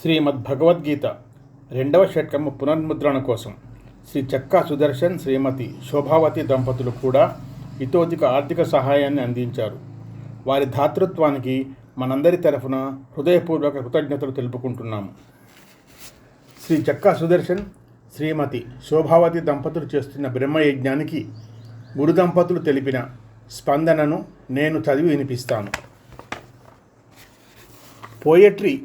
శ్రీమద్ భగవద్గీత రెండవ షట్కము పునర్ముద్రణ కోసం. శ్రీ చక్కా సుదర్శన్ శ్రీమతి శోభావతి దంపతులు కూడా ఇతోధిక ఆర్థిక సహాయాన్ని అందించారు. వారి ధాతృత్వానికి మనందరి తరఫున హృదయపూర్వక కృతజ్ఞతలు తెలుపుకుంటున్నాము. శ్రీ చక్కా సుదర్శన్ శ్రీమతి శోభావతి దంపతులు చేస్తున్న బ్రహ్మయజ్ఞానికి గురు దంపతులు తెలిపిన స్పందనను నేను చదివి వినిపిస్తాను. Poetry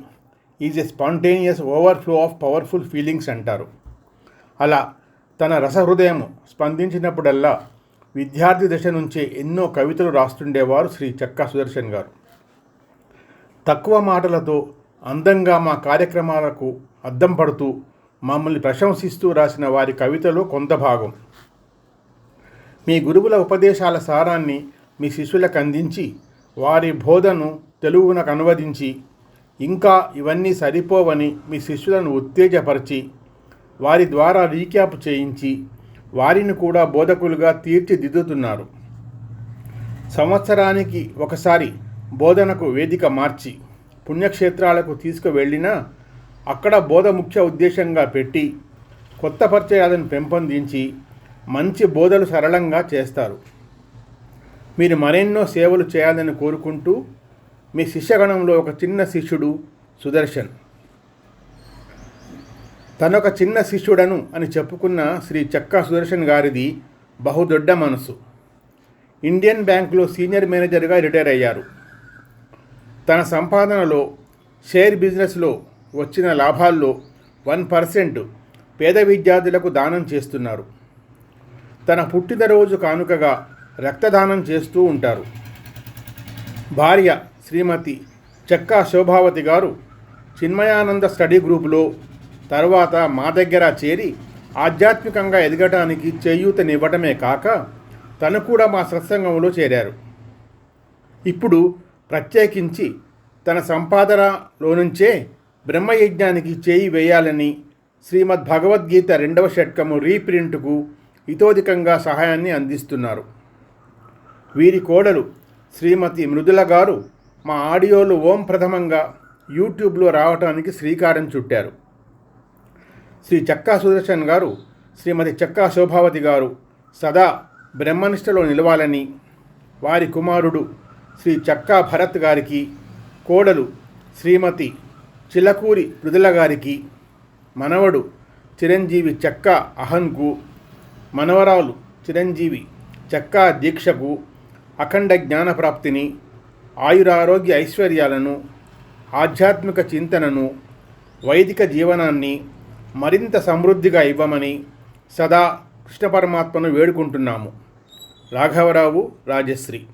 is a spontaneous overflow of powerful feelings అంటారు. అలా తన రసహృదయం స్పందించినప్పుడల్లా విద్యార్థి దశ నుంచే ఎన్నో కవితలు రాస్తుండేవారు శ్రీ చక్కా సుదర్శన్ గారు. తక్కువ మాటలతో అందంగా మా కార్యక్రమాలకు అద్దం పడుతూ మమ్మల్ని ప్రశంసిస్తూ రాసిన వారి కవితలో కొంత భాగం. మీ గురువుల ఉపదేశాల సారాన్ని మీ శిష్యులకు అందించి వారి బోధను తెలుగునకు అనువదించి ఇంకా ఇవన్నీ సరిపోవని మీ శిష్యులను ఉత్తేజపరిచి వారి ద్వారా రీక్యాప్ చేయించి వారిని కూడా బోధకులుగా తీర్చిదిద్దుతున్నారు. సంవత్సరానికి ఒకసారి బోధనకు వేదిక మార్చి పుణ్యక్షేత్రాలకు తీసుకువెళ్ళినా అక్కడ బోధ ముఖ్య ఉద్దేశంగా పెట్టి కొత్త పరిచయాలను పెంపొందించి మంచి బోధలు సరళంగా చేస్తారు. మీరు మరెన్నో సేవలు చేయాలని కోరుకుంటూ మీ శిష్యగణంలో ఒక చిన్న శిష్యుడు సుదర్శన్. తనొక చిన్న శిష్యుడను అని చెప్పుకున్న శ్రీ చక్కా సుదర్శన్ గారిది బహుదొడ్డ మనసు. ఇండియన్ బ్యాంకులో సీనియర్ మేనేజర్గా రిటైర్ అయ్యారు. తన సంపాదనలో షేర్ బిజినెస్లో వచ్చిన లాభాల్లో వన్ పర్సెంట్ పేద విద్యార్థులకు దానం చేస్తున్నారు. తన పుట్టినరోజు కానుకగా రక్తదానం చేస్తూ ఉంటారు. భార్య శ్రీమతి చెక్కా శోభావతి గారు చిన్మయానంద స్టడీ గ్రూపులో తర్వాత మా దగ్గర చేరి ఆధ్యాత్మికంగా ఎదగటానికి చేయూతనివ్వటమే కాక తను కూడా మా సత్సంగంలో చేరారు. ఇప్పుడు ప్రత్యేకించి తన సంపాదనలో నుంచే బ్రహ్మయజ్ఞానికి చేయి వేయాలని శ్రీమద్ భగవద్గీత రెండవ షట్కము రీప్రింట్కు ఇతోధికంగా సహాయాన్ని అందిస్తున్నారు. వీరి కోడలు శ్రీమతి మృదుల గారు మా ఆడియోలు ఓం ప్రథమంగా యూట్యూబ్లో రావటానికి శ్రీకారం చుట్టారు. శ్రీ చక్కా సుదర్శన్ గారు శ్రీమతి చక్కా శోభావతి గారు సదా బ్రహ్మనిష్టలో నిలవాలని వారి కుమారుడు శ్రీ చక్కా భరత్ గారికి కోడలు శ్రీమతి చిలకూరి మృదుల గారికి మనవడు చిరంజీవి చక్కా అహన్కు మనవరాలు చిరంజీవి చక్కా దీక్షకు అఖండ జ్ఞానప్రాప్తిని ఆయురారోగ్య ఐశ్వర్యాలను ఆధ్యాత్మిక చింతనను వైదిక జీవనాన్ని మరింత సమృద్ధిగా ఇవ్వమని సదా కృష్ణ పరమాత్మను వేడుకుంటున్నాము. రాఘవరావు రాజశ్రీ.